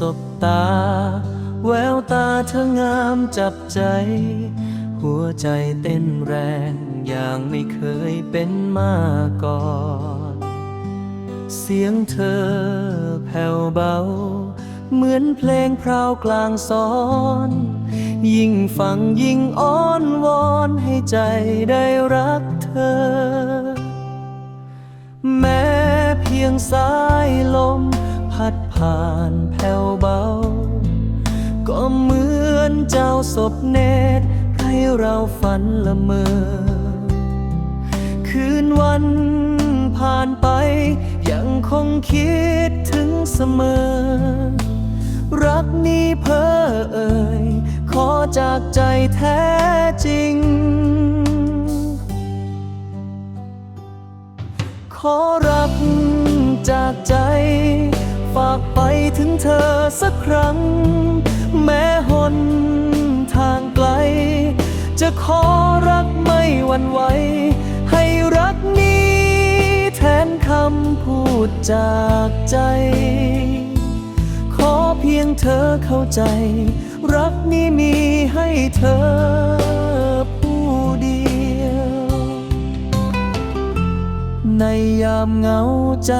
สบตา แววตาเธองามจับใจ หัวใจเต้นแรงอย่างไม่เคยเป็นมาก่อน เสียงเธอแผ่วเบา เหมือนเพลงพราวกลางสอน ยิ่งฟังยิ่งอ้อนวอนให้ใจได้รักเธอ พัดผ่านแผ่วเบา ก็เหมือนเจ้าศพเนตรให้เราฝันละเมอ คืนวันผ่านไป ยังคงคิดถึงเสมอ รักนี้เพ้อเอ่ยขอจากใจแท้จริง เธอสักครั้ง แม้หนทางไกล จะขอรักไม่หวั่นไหว ให้รักนี้แทนคำพูดจากใจ ขอเพียงเธอเข้าใจ รักนี้มีให้เธอ ยามเหงาใจ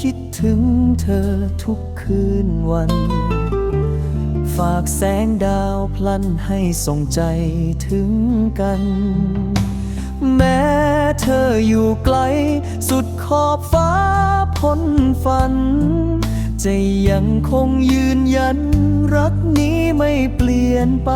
คิดถึงเธอทุกคืนวัน ฝากแสงดาวพลันให้ส่งใจถึงกัน แม้เธออยู่ไกล สุดขอบฟ้าพ้นฝัน จะยังคงยืนยัน รักนี้ไม่เปลี่ยนไป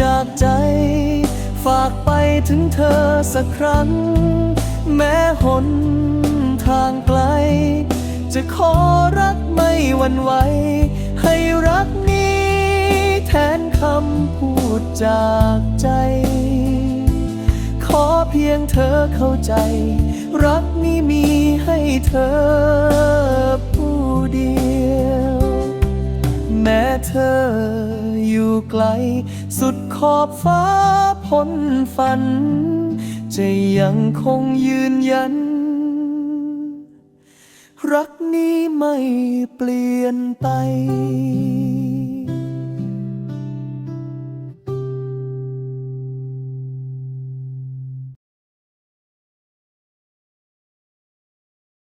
จากใจ ฝากไปถึงเธอสักครั้ง แม้หนทางไกล จะขอรักไม่หวั่นไหว ให้รักนี้แทนคำพูดจากใจ ขอเพียงเธอเข้าใจ รักนี้มีให้เธอผู้เดียว แม้เธอ ไกล สุดขอบฟ้าพ้นฝัน จะยังคงยืนยัน รักนี้ไม่เปลี่ยนไป